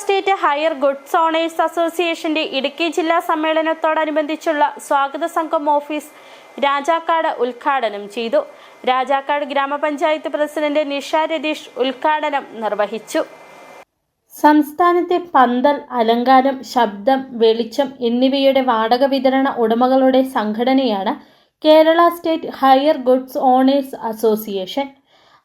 State hire goods owners അസോസിയേഷന്റെ ഇടുക്കി ജില്ലാ സമ്മേളനത്തോടനുബന്ധിച്ചുള്ള സ്വാഗത സംഘം ഓഫീസ് രാജാക്കാട് ഉദ്ഘാടനം ചെയ്തു. രാജാക്കാട് ഗ്രാമപഞ്ചായത്ത് പ്രസിഡന്റ് നിഷ രതീഷ് ഉദ്ഘാടനം നിർവഹിച്ചു. സംസ്ഥാനത്തെ പന്തൽ അലങ്കാരം ശബ്ദം വെളിച്ചം എന്നിവയുടെ വാടക വിതരണ ഉടമകളുടെ സംഘടനയാണ് Kerala state hire goods owners association.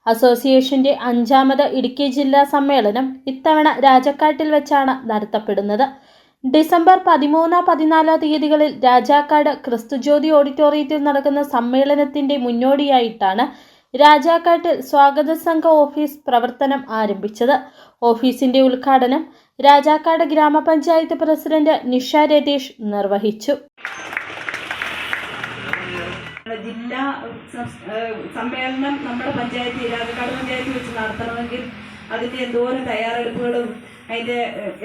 അസോസിയേഷന്റെ അഞ്ചാമത് ഇടുക്കി ജില്ലാ സമ്മേളനം ഇത്തവണ രാജാക്കാട്ടിൽ വെച്ചാണ് നടത്തപ്പെടുന്നത്. ഡിസംബർ പതിമൂന്ന് പതിനാല് തീയതികളിൽ രാജാക്കാട് ക്രിസ്തുജ്യോതി ഓഡിറ്റോറിയത്തിൽ നടക്കുന്ന സമ്മേളനത്തിന്റെ മുന്നോടിയായിട്ടാണ് രാജാക്കാട്ടിൽ സ്വാഗത സംഘ ഓഫീസ് പ്രവർത്തനം ആരംഭിച്ചത്. ഓഫീസിന്റെ ഉദ്ഘാടനം രാജാക്കാട് ഗ്രാമപഞ്ചായത്ത് പ്രസിഡന്റ് നിഷ രതീഷ് നിർവഹിച്ചു. ജില്ലാ സമ്മേളനം നമ്മുടെ പഞ്ചായത്ത് രാജക്കാട് പഞ്ചായത്ത് വെച്ച് നടത്തണമെങ്കിൽ അതിന്റെ എന്തോരം തയ്യാറെടുപ്പുകളും അതിന്റെ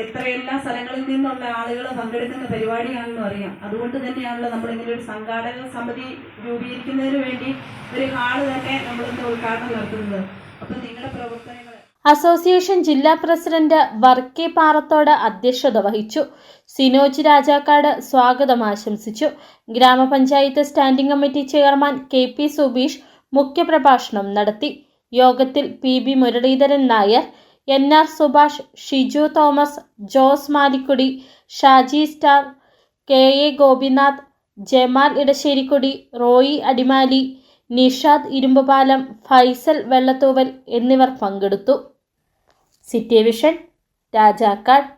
എത്രയെല്ലാം സ്ഥലങ്ങളിൽ നിന്നുള്ള ആളുകൾ പങ്കെടുക്കുന്ന പരിപാടിയാണെന്നും അറിയാം. അതുകൊണ്ട് തന്നെയാണല്ലോ നമ്മളിങ്ങനെ ഒരു സംഘാടക സമിതി രൂപീകരിക്കുന്നതിന് വേണ്ടി ഒരു ഹാൾ തന്നെ നമ്മളിന്ന് ഉദ്ഘാടനം നടത്തുന്നത്. അപ്പം നിങ്ങളുടെ പ്രവർത്തനങ്ങൾ അസോസിയേഷൻ ജില്ലാ പ്രസിഡന്റ് വർക്കെ പാറത്തോട് അധ്യക്ഷത വഹിച്ചു. സിനോജ് രാജാക്കാട് സ്വാഗതം ആശംസിച്ചു. ഗ്രാമപഞ്ചായത്ത് standing committee chairman K P Subeesh മുഖ്യപ്രഭാഷണം നടത്തി. യോഗത്തിൽ P B Muraleedharan Nair N R Subhash Shiju Thomas Jose Malikkudi Shaji star K A Gopinath Jamal Edasserikkudi Roy Adimali Nishad Irumbupalam Faisal Vellathooval എന്നിവർ പങ്കെടുത്തു. City Vision Rajakkad.